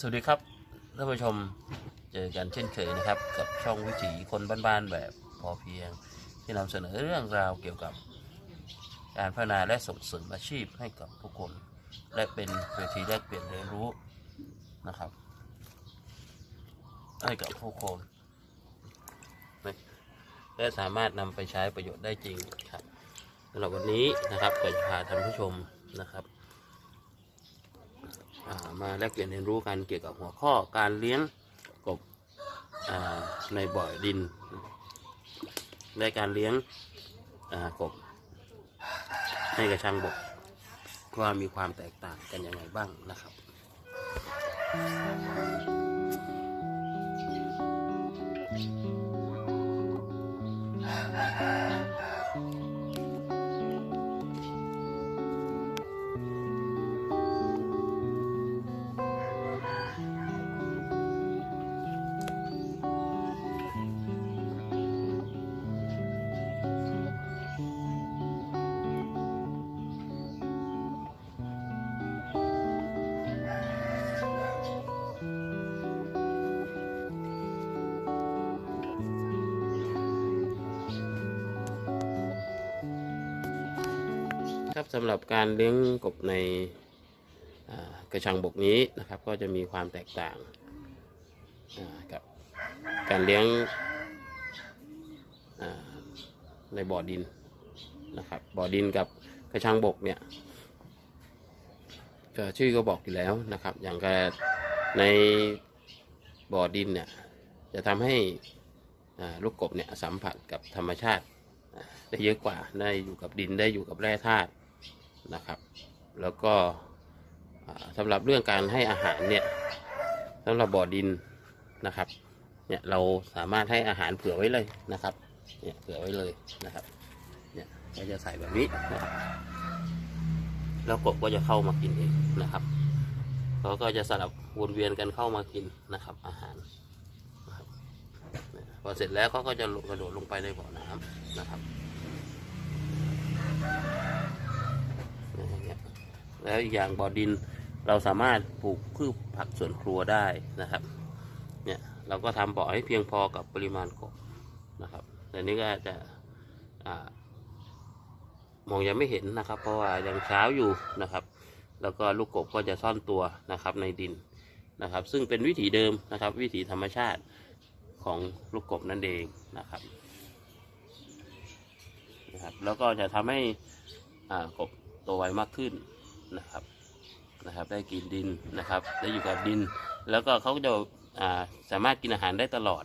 สวัสดีครับท่านผู้ชมเจอกันเช่นเคยนะครับ กับช่องวิถีคนบ้านๆแบบพอเพียง ที่นำเสนอเรื่องราวเกี่ยวกับ การพัฒนาและส่งเสริมอาชีพให้กับผู้คน และเป็นเวทีแลกเปลี่ยนเรียนรู้นะครับ ให้กับผู้คนและสามารถนำไปใช้ประโยชน์ได้จริงครับสำหรับวันนี้นะครับก็จะพาท่านผู้ชมนะครับ มาแลกเปลี่ยนเรียนรู้กันเกี่ยวกับหัวข้อการเลี้ยงกบในบ่อดินและการเลี้ยงกบในกระชังบกว่ามีความแตกต่างกันยังไงบ้างนะครับ ครับสำหรับการเลี้ยงกบในกระชังบกนี้นะครับ ก็จะมีความแตกต่างกับการเลี้ยงในบ่อดินนะครับบ่อดินกับกระชังบกเนี่ยก็ชื่อก็บอกอยู่แล้วนะครับ อย่างกในบ่อดินเนี่ยจะทำให้ลูกกบเนี่ยสัมผัสกับธรรมชาติได้เยอะกว่าได้อยู่กับดินได้อยู่กับแร่ธาตุ นะครับ แล้วก็อ่าสำหรับเรื่องการให้อาหารเนี่ยสำหรับบ่อดินนะครับเนี่ยเราสามารถให้อาหารเผื่อไว้เลยนะครับเนี่ยเผื่อไว้เลยนะครับเนี่ยก็จะใส่แบบนี้นะครับแล้วกบก็จะเข้ามากินเองนะครับเขาก็จะสลับวนเวียนกันเข้ามากินนะครับ อาหารพอเสร็จแล้วเขาก็จะกระโดดลงไปในบ่อน้ำนะครับ อย่างเงี้ย แล้วอีกอย่างบ่อดินเราสามารถปลูกพืชผักสวนครัวได้นะครับ เนี่ยเราก็ทำบ่อให้เพียงพอกับปริมาณกบนะครับแต่นี้ก็จะอมองยังไม่เห็นนะครับ เพราะว่ายังเช้าอยู่นะครับ แล้วก็ลูกกบก็จะซ่อนตัวนะครับในดินนะครับ ซึ่งเป็นวิถีเดิมนะครับ วิถีธรรมชาติของลูกกบนั่นเองนะครับนะครับ แล้วก็จะทำให้กบโตไวมากขึ้น นะครับนะครับ ได้กินดินนะครับ ได้อยู่กับดิน แล้วก็เขาก็จะาสามารถกินอาหารได้ตลอด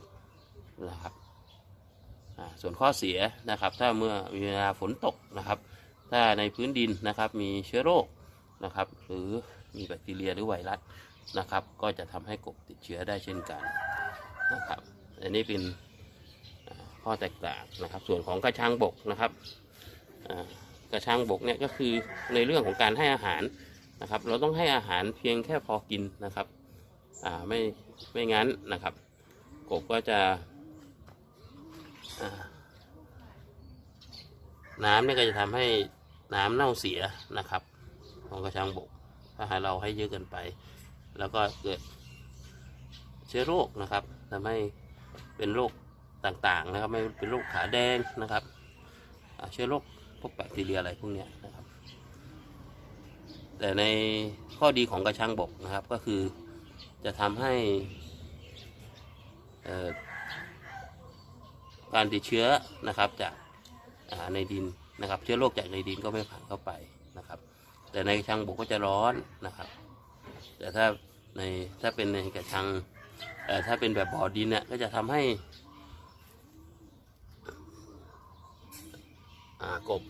นะครับส่วนข้อเสียนะครับ ถ้าเมื่อเวลาฝนตกนะครับ ถ้าในพื้นดินนะครับมีเชื้อโรคนะครับ หรือมีแบคทีเรียหรือไวรัสนะครับ ก็จะทำให้กบติดเชื้อได้เช่นกันนะครับ อันนี้เป็นข้อแตกต่างนะครับ ส่วนของกระชังบกนะครับ กระชังบกเนี่ยก็คือในเรื่องของการให้อาหารนะครับ เราต้องให้อาหารเพียงแค่พอกินนะครับอ่าไม่ไม่งั้นนะครับกบก็จะน้ำเนี่ยก็จะทำให้น้ำเน่าเสียนะครับ ของกระชังบก ถ้าหาเราให้เยอะเกินไป แล้วก็เกิดเชื้อโรคนะครับทำให้เป็นโรคต่างๆนะครับ ไม่เป็นโรคขาแดงนะครับเชื้อโรค พวกแบคทีเรียอะไรพวกเนี้ยนะครับ แต่ในข้อดีของกระชังบกนะครับ ก็คือจะทำให้การติดเชื้อนะครับจากในดินนะครับ เชื้อโรคจากในดินก็ไม่ผ่านเข้าไปนะครับ แต่ในกระชังบกก็จะร้อนนะครับ แต่ถ้าในถ้าเป็นในกระชังเอ่ถ้าเป็นแบบบ่อดินเนี่ยก็จะทำให้อ่า กบ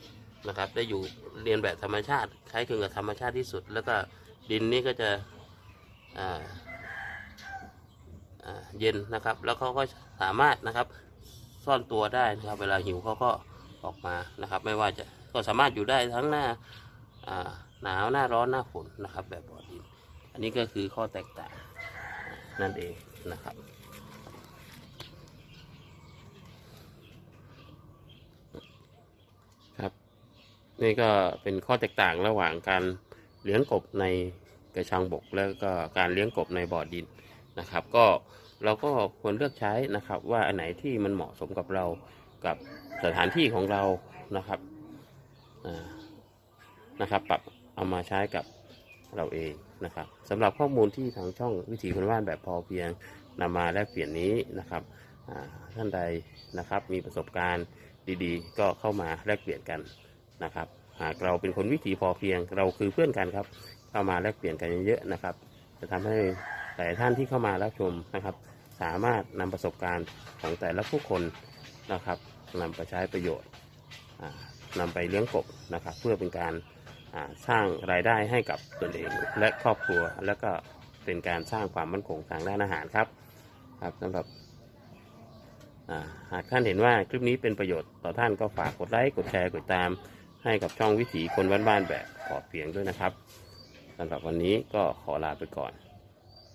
นะครับ ได้อยู่เรียนแบบธรรมชาติคล้ายคลึงกับธรรมชาติที่สุด แล้วก็ดินนี่ก็จะเย็นนะครับ แล้วเขาก็สามารถนะครับซ่อนตัวได้นะครับ เวลาหิวเขาก็ออกมานะครับ ไม่ว่าจะก็สามารถอยู่ได้ทั้งหน้าอ่าหนาวหน้าร้อนหน้าฝนนะครับ แบบบ่อดิน อันนี้ก็คือข้อแตกต่างนั่นเองนะครับ ครับ นี่ก็เป็นข้อแตกต่างระหว่างการเลี้ยงกบในกระชังบก แล้วก็การเลี้ยงกบในบ่อดินนะครับ ก็เราก็ควรเลือกใช้นะครับ ว่าอันไหนที่มันเหมาะสมกับเรากับสถานที่ของเรานะครับนะครับ ปรับเอามาใช้กับเราเองนะครับสำหรับข้อมูลที่ทางช่องวิถีคนบ้านแบบพอเพียงนำมาแลกเปลี่ยนนี้นะครับท่านใดนะครับมีประสบการณ์ดีๆ ก็เข้ามาแลกเปลี่ยนกัน นะครับ หากเราเป็นคนวิถีพอเพียง เราคือเพื่อนกันครับ เข้ามาแลกเปลี่ยนกันเยอะๆนะครับ จะทำให้หลายท่านที่เข้ามารับชมนะครับ สามารถนำประสบการณ์ของแต่ละผู้คนนะครับนำไปใช้ประโยชน์อ่านำไปเลี้ยงกบนะครับ เพื่อเป็นการสร้างรายได้ให้กับตนเองและครอบครัว และก็เป็นการสร้างความมั่นคงทางด้านอาหารครับครับสำหรับหากท่านเห็นว่าคลิปนี้เป็นประโยชน์ต่อท่านก็ฝากกดไลค์กดแชร์กดตาม ให้กับช่องวิถีคนบ้านๆแบบขอเพียงด้วยนะครับสำหรับวันนี้ก็ขอลาไปก่อน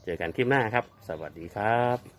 เจอกันคลิปหน้าครับ สวัสดีครับ